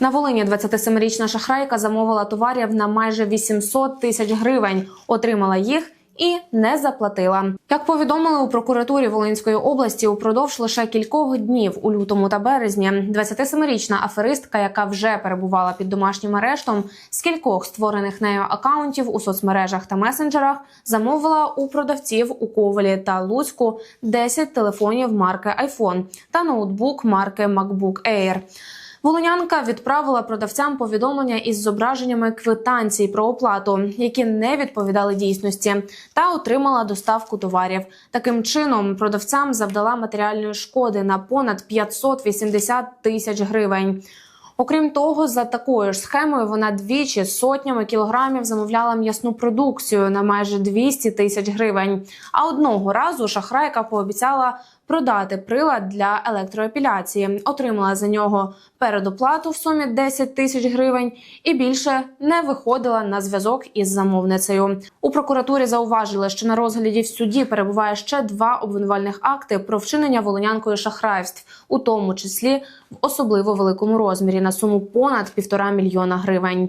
На Волині 27-річна шахрайка замовила товарів на майже 800 тисяч гривень, отримала їх і не заплатила. Як повідомили у прокуратурі Волинської області, упродовж лише кількох днів у лютому та березні 27-річна аферистка, яка вже перебувала під домашнім арештом, з кількох створених нею акаунтів у соцмережах та месенджерах замовила у продавців у Ковелі та Луцьку 10 телефонів марки iPhone та ноутбук марки MacBook Air. Волонянка відправила продавцям повідомлення із зображеннями квитанцій про оплату, які не відповідали дійсності, та отримала доставку товарів. Таким чином продавцям завдала матеріальної шкоди на понад 580 тисяч гривень. Окрім того, за такою ж схемою вона двічі сотнями кілограмів замовляла м'ясну продукцію на майже 200 тисяч гривень. А одного разу шахрайка пообіцяла продати прилад для електроепіляції, отримала за нього передоплату в сумі 10 тисяч гривень і більше не виходила на зв'язок із замовницею. У прокуратурі зауважили, що на розгляді в суді перебуває ще два обвинувальних акти про вчинення волонянкою шахрайств, у тому числі в особливо великому розмірі на суму понад півтора мільйона гривень.